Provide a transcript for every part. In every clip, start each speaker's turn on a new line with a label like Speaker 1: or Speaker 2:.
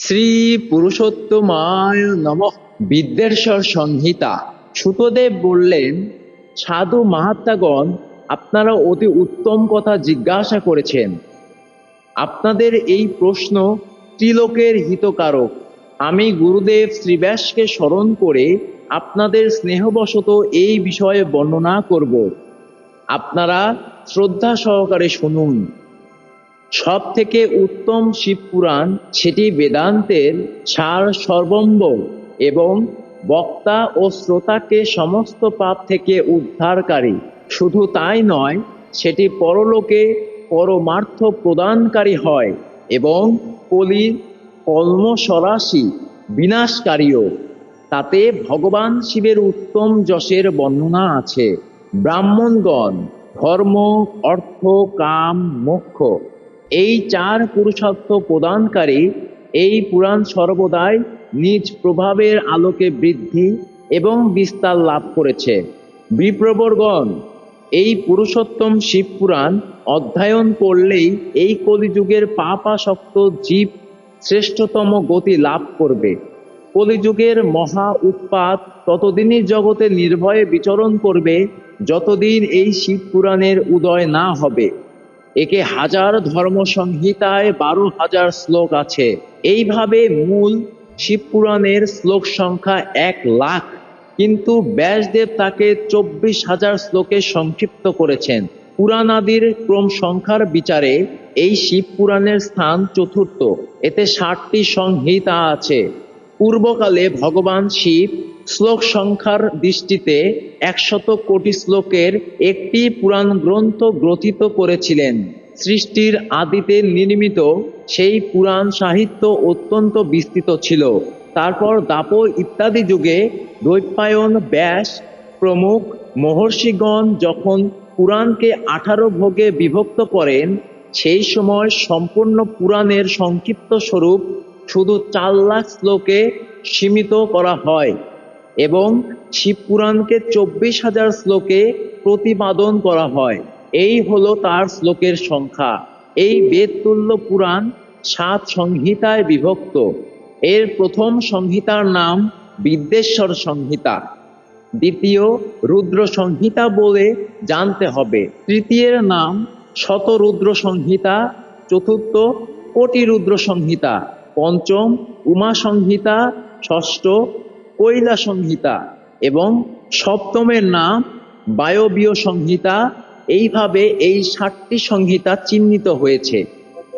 Speaker 1: শ্রী পুরুষোত্তমায় নম। বিদ্যেশ্বর সংহিতা। সুতদেব বললেন, সাধু মাহাত্মাগণ, আপনারা অতি উত্তম কথা জিজ্ঞাসা করেছেন। আপনাদের এই প্রশ্ন ত্রিলোকের হিতকারক। আমি গুরুদেব শ্রীব্যাসকে স্মরণ করে আপনাদের স্নেহবশত এই বিষয়ে বর্ণনা করব। আপনারা শ্রদ্ধা সহকারে শুনুন। সব থেকে উত্তম শিবপুরাণ সেটি বেদান্তের সার সর্বম্ব এবং বক্তা ও শ্রোতাকে সমস্ত পাপ থেকে উদ্ধারকারী। শুধু তাই নয়, সেটি পরলোকে পরমার্থ প্রদানকারী হয় এবং কলির কলমসরাশি বিনাশকারীও। তাতে ভগবান শিবের উত্তম যশের বর্ণনা আছে। ব্রাহ্মণগণ, ধর্ম, অর্থ, কাম, মোক্ষ। এই চার পুরুষত্ব প্রদানকারী এই পুরাণ সর্বদাই নিজ প্রভাবের আলোকে বৃদ্ধি এবং বিস্তার লাভ করেছে। বিপ্রবরগণ, এই পুরুষোত্তম শিব পুরাণ অধ্যয়ন করলেই এই কলিযুগের পাপাসক্ত জীব শ্রেষ্ঠতম গতি লাভ করবে। কলিযুগের মহা উৎপাত ততদিনই জগতে নির্ভয়ে বিচরণ করবে, যতদিন এই শিব পুরাণের উদয় না হবে। একে হাজার ধর্ম সংহিতায় বারো হাজার শ্লোক আছে। এইভাবে মূল শিব পুরাণের শ্লোক সংখ্যা এক লাখ, কিন্তু ব্যাসদেব তাকে চব্বিশ হাজার শ্লোকে সংক্ষিপ্ত করেছেন। পুরাণাদির ক্রম সংখ্যার বিচারে এই শিব পুরাণের স্থান চতুর্থ। এতে ষাটটি সংহিতা আছে। পূর্বকালে ভগবান শিব শ্লোক সংখ্যার দৃষ্টিতে একশত কোটি শ্লোকের একটি পুরাণ গ্রন্থ গ্রথিত করেছিলেন। সৃষ্টির আদিতে নির্মিত সেই পুরাণ সাহিত্য অত্যন্ত বিস্তৃত ছিল। তারপর দাপর ইত্যাদি যুগে দৈপায়ন ব্যাস, প্রমুখ, মহর্ষিগণ যখন পুরাণকে আঠারো ভোগে বিভক্ত করেন, সেই সময় সম্পূর্ণ পুরাণের সংক্ষিপ্ত স্বরূপ শুধু চার লাখ শ্লোকে সীমিত করা হয় এবং শিবপুরাণকে চব্বিশ হাজার শ্লোকে প্রতিপাদন করা হয়। এই হলো তার শ্লোকের সংখ্যা। এই বেদতুল্য পুরাণ সাত সংহিতায় বিভক্ত। এর প্রথম সংহিতার নাম বিদ্যেশ্বর সংহিতা। দ্বিতীয় রুদ্র সংহিতা বলে জানতে হবে। তৃতীয়ের নাম শতরুদ্র সংহিতা। চতুর্থ কোটি রুদ্র সংহিতা। পঞ্চম উমা সংহিতা ষষ্ঠ কৈলা সংহিতা এবং সপ্তমের নাম বায়বীয় সংহিতা এইভাবে এই সাতটি সংহিতা চিহ্নিত হয়েছে।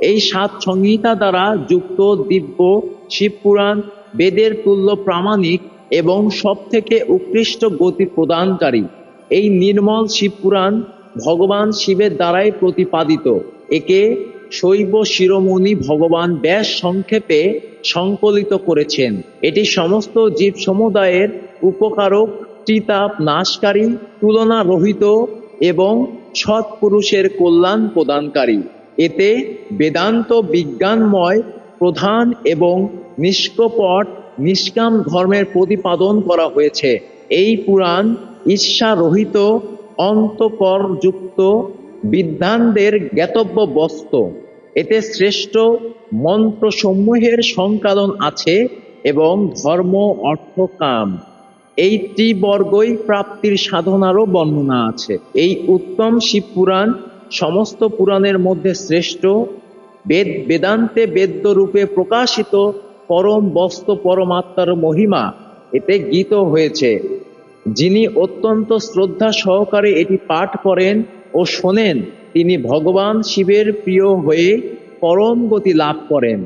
Speaker 1: এই সাত সংহিতা দ্বারা যুক্ত দিব্য, শিবপুরাণ, বেদের তুল্য প্রামাণিক এবং সব থেকে উৎকৃষ্ট গতি প্রদানকারী। এই নির্মল শিবপুরাণ ভগবান শিবের দ্বারাই প্রতিপাদিত। একে শৈব শিরোমণি ভগবান ব্যাস সংক্ষেপে সংকলিত করেছেন। এটি সমস্ত জীব সমুদায়ের উপকারক, ত্রিতাপ নাশকারী তুলনা রহিত এবং সৎপুরুষের কল্যাণ প্রদানকারী। এতে বেদান্ত বিজ্ঞানময় প্রধান এবং নিষ্কপট নিষ্কাম ধর্মের প্রতিপাদন করা হয়েছে। এই পুরাণ ঈর্ষারহিত, অন্তকরযুক্ত বিদ্বানদের জ্ঞাতব্য বস্ত এতে শ্রেষ্ঠ মন্ত্রসমূহের সংকলন আছে এবং ধর্ম, অর্থ, কাম। এই ত্রিবর্গই প্রাপ্তির সাধনারও বর্ণনা আছে। এই উত্তম শিব পুরাণ সমস্ত পুরাণের মধ্যে শ্রেষ্ঠ। বেদ, বেদান্তে বেদ্য রূপে প্রকাশিত পরম বস্ত পরমাত্মার মহিমা। এতে গীত হয়েছে। যিনি অত্যন্ত শ্রদ্ধা সহকারে এটি পাঠ করেন ও শোনেন তিনি ভগবান শিবের প্রিয় হয়ে পরম গতি লাভ করেন।